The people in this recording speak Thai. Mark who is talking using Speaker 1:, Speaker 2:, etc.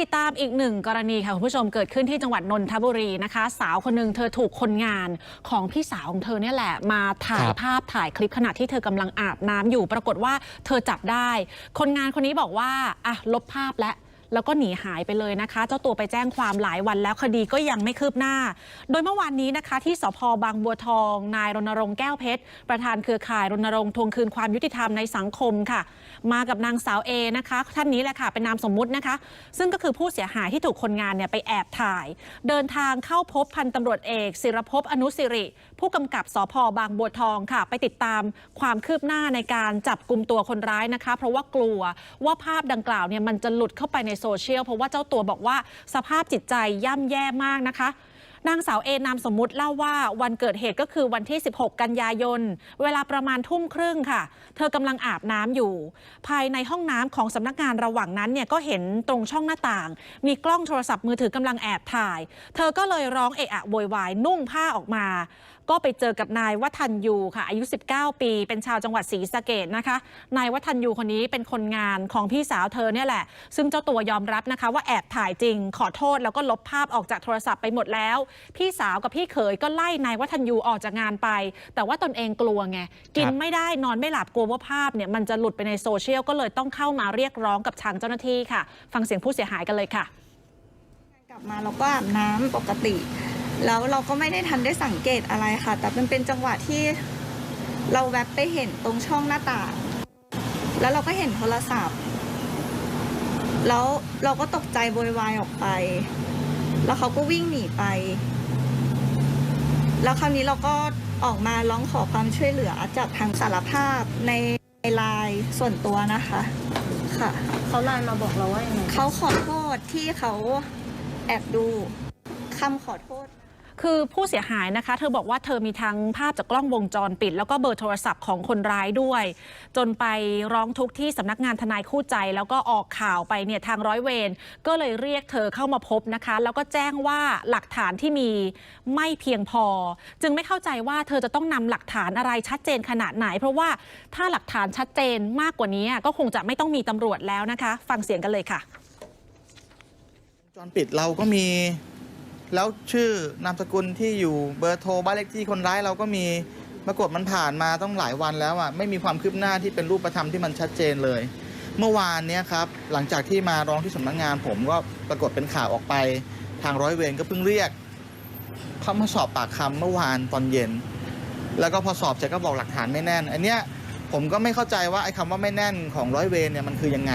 Speaker 1: ติดตามอีกหนึ่งกรณีค่ะคุณผู้ชมเกิดขึ้นที่จังหวัดนนทบุรีนะคะ สาวคนหนึ่งเธอถูกคนงานของพี่สาวของเธอเนี่ยแหละมาถ่าย
Speaker 2: ครับ
Speaker 1: ภาพถ่ายคลิปขณะที่เธอกำลังอาบน้ำอยู่ ปรากฏว่าเธอจับได้ คนงานคนนี้บอกว่าอะลบภาพแล้ว แล้วก็หนีหายไปเลยนะคะ เจ้าตัวไปแจ้งความหลายวันแล้วคดีก็ยังไม่คืบหน้า โดยเมื่อวานนี้นะคะ ที่สพบางบัวทอง นายรณรงค์แก้วเพชร ประธานเครือข่ายรณรงค์ทวงคืนความยุติธรรมในสังคมค่ะ มากับนางสาวเอนะคะ ท่านนี้แหละค่ะเป็นนามสมมุตินะคะ ซึ่งก็คือผู้เสียหายที่ถูกคนงานเนี่ยไปแอบถ่าย เดินทางเข้าพบพันตำรวจเอก ศิรภพอนุสิริ ผู้กำกับสพบางบัวทองค่ะ ไปติดตามความคืบหน้าในการจับกลุ่มตัวคนร้ายนะคะ เพราะว่ากลัวว่าภาพดังกล่าวเนี่ยมันจะหลุดเข้าไปในโซเชียลเพราะว่าเจ้าตัวบอกว่าสภาพจิตใจย่ำแย่มากนะคะนางสาวเอนามสมมุติเล่าว่าวันเกิดเหตุก็คือวันที่ 16 กันยายน เวลาประมาณทุ่มครึ่งค่ะ เธอกำลังอาบน้ำอยู่ ภายในห้องน้ำของสำนักงานระหว่างนั้นเนี่ยก็เห็นตรงช่องหน้าต่าง มีกล้องโทรศัพท์มือถือกำลังแอบถ่าย เธอก็เลยร้องเอะอะโวยวายนุ่งผ้าออกมา ก็ไปเจอกับนายวัฒนยูค่ะ อายุ 19 ปี เป็นชาวจังหวัดศรีสะเกดนะคะ นายวัฒนยูคนนี้เป็นคนงานของพี่สาวเธอเนี่ยแหละ ซึ่งเจ้าตัวยอมรับนะคะ ว่าแอบถ่ายจริง ขอโทษแล้วก็ลบภาพออกจากโทรศัพท์ไปหมดแล้ว พี่สาวกับพี่เขยก็ไล่นายวัฒนยูออกจากงานไป แต่ว่าตนเองกลัวไง กินไม่ได้นอนไม่หลับกลัวว่าภาพเนี่ยมันจะหลุดไปในโซเชียลก็เลยต้องเข้ามาเรียกร้องกับทางเจ้าหน้าที่ค่ะ ฟังเสียงผู้เสียหายกันเลยค่ะ
Speaker 3: กลับมาเราก็อาบน้ำปกติ แล้วเราก็ไม่ได้ทันได้สังเกตอะไรค่ะ แต่มันเป็นจังหวะที่เราแวบไปเห็นตรงช่องหน้าต่าง แล้วเราก็เห็นโทรศัพท์ แล้วเราก็ตกใจโวยวายออกไป แล้วเขาก็วิ่งหนีไป แล้วคราวนี้เราก็ออกมาร้องขอความช่วยเหลือจากทางสารภาพในไลน์ส่วนตัวนะคะ ค่ะ
Speaker 4: เขาไลน์มาบอกเราว่ายังไง
Speaker 3: เขาขอโทษที่เขาแอบดูคำขอโทษ
Speaker 1: คือผู้เสียหายนะคะ เธอบอกว่าเธอมีทั้งภาพจากกล้องวงจรปิด แล้วก็เบอร์โทรศัพท์ของคนร้ายด้วย จนไปร้องทุกข์ที่สำนักงานทนายคู่ใจ แล้วก็ออกข่าวไปเนี่ยทางร้อยเวรก็เลยเรียกเธอเข้ามาพบนะคะ แล้วก็แจ้งว่าหลักฐานที่มีไม่เพียงพอ จึงไม่เข้าใจว่าเธอจะต้องนำหลักฐานอะไรชัดเจนขนาดไหน เพราะว่าถ้าหลักฐานชัดเจนมากกว่านี้ก็คงจะไม่ต้องมีตำรวจแล้วนะคะ ฟังเสียงกันเลยค่ะ
Speaker 2: วงจรปิดเราก็มี แล้วชื่อนามสกุลที่อยู่เบอร์โทรบ้านเลขที่คนร้ายเราก็มีปรากฏมันผ่านมาต้องหลายวันแล้วอะไม่มีความคืบหน้าที่เป็นรูปธรรมที่มันชัดเจนเลย เมื่อวานเนี้ยครับหลังจากที่มาร้องที่สำนักงาน ผมก็ปรากฏเป็นข่าวออกไป ทางร้อยเวรก็เพิ่งเรียกเขามาสอบปากคำเมื่อวานตอนเย็น แล้วก็พอสอบเสร็จก็บอกหลักฐานไม่แน่น อันเนี้ยผมก็ไม่เข้าใจว่าไอ้คำว่าไม่แน่นของร้อยเวรเนี่ยมันคือยังไง